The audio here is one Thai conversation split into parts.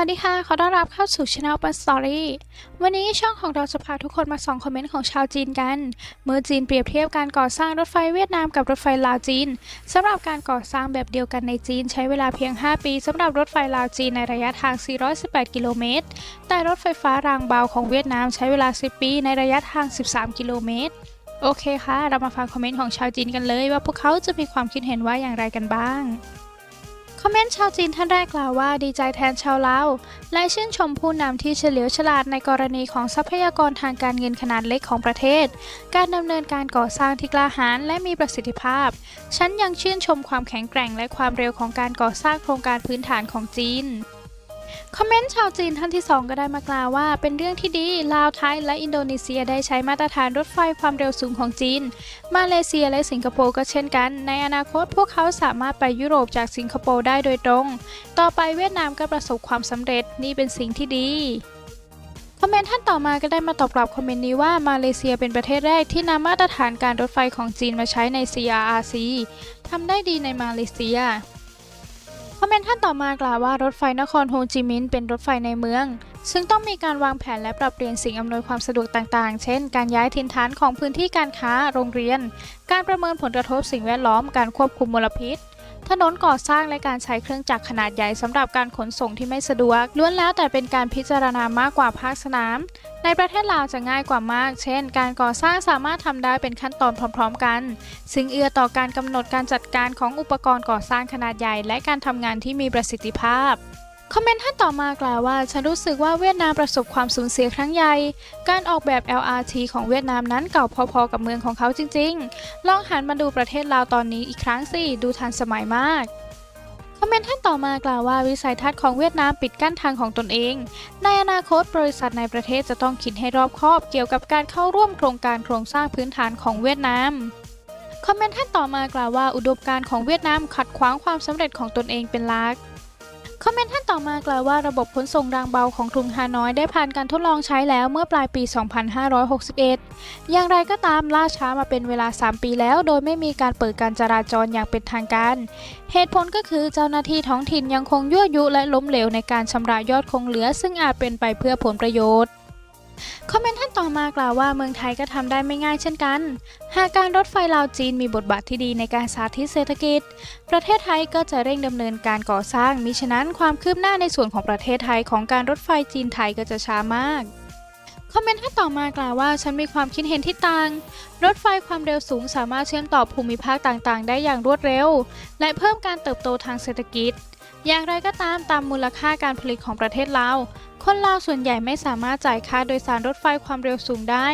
วัสดีค่ะ ขอต้อนรับเข้าสู่ Channel Open Story วันนี้ช่องของเราจะพาทุกคนมาส่องคอมเมนต์ของชาวจีนกัน เมื่อจีนเปรียบเทียบการก่อสร้างรถไฟเวียดนามกับรถไฟลาวจีนสำหรับการก่อสร้างแบบเดียวกันในจีนใช้เวลาเพียง 5 ปีสำหรับรถไฟลาวจีนในระยะทาง 418 กิโลเมตร แต่รถไฟฟ้ารางเบาของเวียดนามใช้เวลา 10 ปีในระยะทาง 13 กิโลเมตร โอเคค่ะ เรามาฟังคอมเมนต์ของชาวจีนกันเลย ว่าพวกเขาจะมีความคิดเห็นว่าอย่างไรกันบ้าง คอมเมนต์ชาวจีนท่านแรกกล่าวว่าดีใจแทนชาวลาวและชื่นชมผู้นำที่เฉลียวฉลาดในกรณีของทรัพยากรทางการเงินขนาดเล็กของประเทศ การดำเนินการก่อสร้างที่กล้าหาญและมีประสิทธิภาพ ฉันยังชื่นชมความแข็งแกร่งและความเร็วของการก่อสร้างโครงการพื้นฐานของจีน คอมเมนต์ชาวจีนท่านที่ 2 ก็ได้มากล่าวว่า เป็นเรื่องที่ดี ลาวไทยและอินโดนีเซียได้ใช้มาตรฐานรถไฟความเร็วสูงของจีน มาเลเซียและสิงคโปร์ก็เช่นกัน ในอนาคตพวกเขาสามารถไปยุโรปจากสิงคโปร์ได้โดยตรง ต่อไปเวียดนามก็ประสบความสำเร็จนี่เป็นสิ่งที่ดีคอมเมนต์ท่านต่อมาก็ได้มาตอบกลับคอมเมนต์นี้ว่ามาเลเซียเป็นประเทศแรกที่นำมาตรฐานการรถไฟของจีนมาใช้ใน CRRC ทำได้ดีในมาเลเซีย คอมเมนต์ท่านต่อมากล่าวว่ารถไฟนครโฮจิมินห์เป็นรถไฟในเมือง ซึ่งต้องมีการวางแผนและปรับเปลี่ยนสิ่งอำนวยความสะดวกต่างๆ เช่น การย้ายถิ่นฐานของพื้นที่การค้า โรงเรียน การประเมินผลกระทบสิ่งแวดล้อม การควบคุมมลพิษ ถนนก่อสร้างและการใช้เครื่องจักรขนาดใหญ่สำหรับการขนส่งที่ไม่สะดวก ล้วนแล้วแต่เป็นการพิจารณามากกว่าภาคสนาม ในประเทศลาวจะง่ายกว่ามาก เช่น การก่อสร้างสามารถทำได้เป็นขั้นตอนพร้อม ๆ กัน ซึ่งเอื้อต่อการกำหนดการจัดการของอุปกรณ์ก่อสร้างขนาดใหญ่ และการทำงานที่มีประสิทธิภาพ คอมเมนต์ท่านต่อมากล่าวว่า ฉันรู้สึกว่าเวียดนามประสบความสูญเสียครั้งใหญ่ การออกแบบ LRT ของเวียดนามนั้นเก่าพอๆกับเมืองของเขาจริงๆ ลองหันมาดูประเทศลาวตอนนี้อีกครั้งสิ ดูทันสมัยมากคอมเมนต์ท่านต่อมากล่าวว่าวิสัยทัศน์ของเวียดนามปิดกั้นทางของตนเอง ในอนาคตบริษัทในประเทศจะต้องคิดให้รอบคอบเกี่ยวกับการเข้าร่วมโครงการโครงสร้างพื้นฐานของเวียดนามคอมเมนต์ท่านต่อมากล่าวว่าอุดมการณ์ของเวียดนามขัดขวางความสำเร็จของตนเองเป็นหลัก คอมเมนต์ท่านต่อมากล่าวว่าระบบขนส่งรางเบาของกรุงฮานอยได้ผ่านการทดลองใช้แล้วเมื่อปลายปี 2561 อย่างไรก็ตามล่าช้ามาเป็นเวลา 3 ปีแล้ว โดยไม่มีการเปิดการจราจรอย่างเป็นทางการ เหตุผลก็คือเจ้าหน้าที่ท้องถิ่นยังคงยั่วยุและล้มเหลวในการชำระยอดคงเหลือ ซึ่งอาจเป็นไปเพื่อผลประโยชน์ คอมเมนต์ท่านต่อมากล่าวว่าเมืองไทยก็ทำได้ไม่ง่ายเช่นกัน หากการรถไฟลาวจีนมีบทบาทที่ดีในการสาธิตเศรษฐกิจ ประเทศไทยก็จะเร่งดำเนินการก่อสร้างมิฉะนั้นความคืบหน้าในส่วนของประเทศไทยของการรถไฟจีนไทยก็จะช้ามากคอมเมนต์ท่านต่อมากล่าวว่าฉันมีความคิดเห็นที่ต่าง รถไฟความเร็วสูงสามารถเชื่อมต่อภูมิภาคต่างๆ ได้อย่างรวดเร็ว และเพิ่มการเติบโตทางเศรษฐกิจ อย่างไรก็ตามตามมูลค่าการผลิตของประเทศลาว คนลาวส่วนใหญ่ไม่สามารถจ่ายค่าโดยสารรถไฟความเร็วสูงได้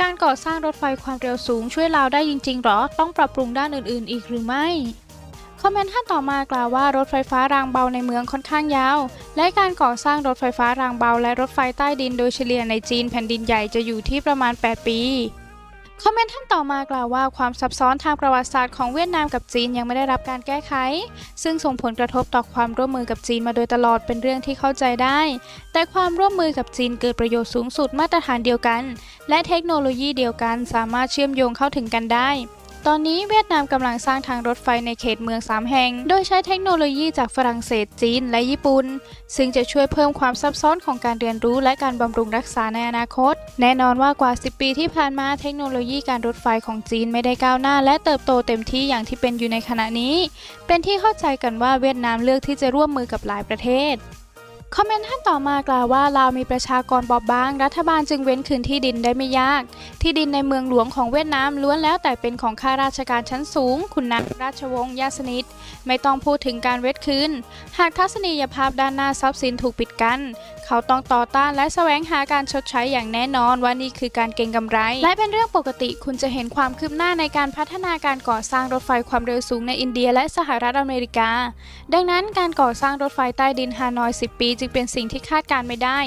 การก่อสร้างรถไฟความเร็วสูงช่วยลาวได้จริงๆหรอ ต้องปรับปรุงด้านอื่นๆ อีกหรือไม่ คอมเมนต์ท่านต่อมากล่าวว่ารถไฟฟ้ารางเบาในเมืองค่อนข้างยาว และการก่อสร้างรถไฟฟ้ารางเบาและรถไฟใต้ดินโดยเฉลี่ยในจีนแผ่นดินใหญ่จะอยู่ที่ประมาณ 8 ปี คอมเมนต์ท่านต่อมากล่าวว่าความซับซ้อนทางประวัติศาสตร์ของเวียดนามกับจีนยังไม่ได้รับการแก้ไข ซึ่งส่งผลกระทบต่อความร่วมมือกับจีนมาโดยตลอดเป็นเรื่องที่เข้าใจได้ แต่ความร่วมมือกับจีนเกิดประโยชน์สูงสุดมาตรฐานเดียวกัน และเทคโนโลยีเดียวกันสามารถเชื่อมโยงเข้าถึงกันได้ ตอนนี้เวียดนามกำลังสร้างทางรถไฟในเขตเมือง 3 แห่ง โดยใช้เทคโนโลยีจากฝรั่งเศสจีน และญี่ปุ่น ซึ่งจะช่วยเพิ่มความซับซ้อนของการเรียนรู้และการบำรุงรักษาในอนาคต แน่นอนว่ากว่า 10 ปีที่ผ่านมาเทคโนโลยีการรถไฟของจีนไม่ได้ก้าวหน้า และเติบโตเต็มที่อย่างที่เป็นอยู่ในขณะนี้ เป็นที่เข้าใจกันว่าเวียดนามเลือกที่จะร่วมมือกับหลายประเทศ คอมเมนต์ท่านต่อมากล่าวว่าลาวมีประชากรบอบบาง รัฐบาลจึงเว้นคืนที่ดินได้ไม่ยาก ที่ดินในเมืองหลวงของเวียดนามล้วนแล้วแต่เป็นของข้าราชการชั้นสูงขุนนางราชวงศ์ยาสนิท ไม่ต้องพูดถึงการเวทคืน หากทัศนียภาพด้านหน้าทรัพย์สินถูกปิดกัน้นเขาต้องต่อต้านและแสวงหาการชดใช้อย่างแน่นอนว่านี่คือการเก็งกำไร และเป็นเรื่องปกติคุณจะเห็นความคืบหน้าในการพัฒนาการก่อสร้างรถไฟความเร็วสูงในอินเดียและสหรัฐอเมริกา ดังนั้นการก่อสร้างรถไฟใต้ดินฮานอย 10 ปีจึงเป็นสิ่งที่คาดการไม่ได้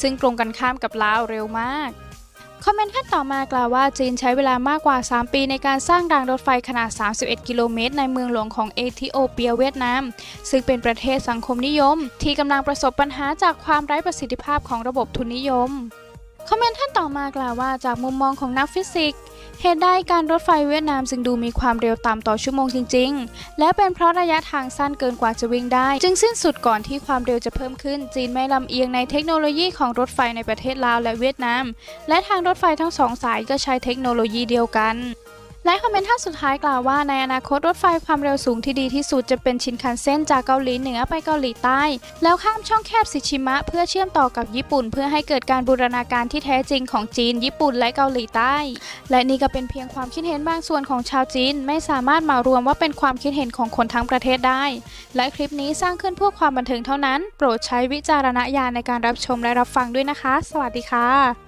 ซึ่งตรงกันข้ามกับลาวเร็วมาก คอมเมนต์ท่านต่อมากล่าวว่าจีนใช้เวลามากกว่า 3 ปีในการสร้างรางรถไฟขนาด 31 กิโลเมตร ในเมืองหลวงของเอธิโอเปียเวียดนาม ซึ่งเป็นประเทศสังคมนิยม ที่กำลังประสบปัญหาจากความไร้ประสิทธิภาพของระบบทุนนิยมคอมเมนต์ท่านต่อมากล่าวว่าจากมุมมองของนักฟิสิกส์ เหตุใดการรถไฟเวียดนามจึงดูมีความเร็วต่ำต่อชั่วโมงจริง ๆ และเป็นเพราะระยะทางสั้นเกินกว่าจะวิ่งได้ จึงสิ้นสุดก่อนที่ความเร็วจะเพิ่มขึ้น จีนไม่ลำเอียงในเทคโนโลยีของรถไฟในประเทศลาวและเวียดนาม และทางรถไฟทั้งสองสายก็ใช้เทคโนโลยีเดียวกัน และคอมเมนต์ท่านสุดท้ายกล่าวว่าในอนาคตรถไฟความเร็วสูงที่ดีที่สุดจะเป็นชินคันเซ็นจากเกาหลีเหนือไปเกาหลีใต้ แล้วข้ามช่องแคบซิชิมะเพื่อเชื่อมต่อกับญี่ปุ่น เพื่อให้เกิดการบูรณาการที่แท้จริงของจีน ญี่ปุ่นและเกาหลีใต้ และนี่ก็เป็นเพียงความคิดเห็นบางส่วนของชาวจีน ไม่สามารถมารวมว่าเป็นความคิดเห็นของคนทั้งประเทศได้ และคลิปนี้สร้างขึ้นเพื่อความบันเทิงเท่านั้น โปรดใช้วิจารณญาณในการรับชมและรับฟังด้วยนะคะ สวัสดีค่ะ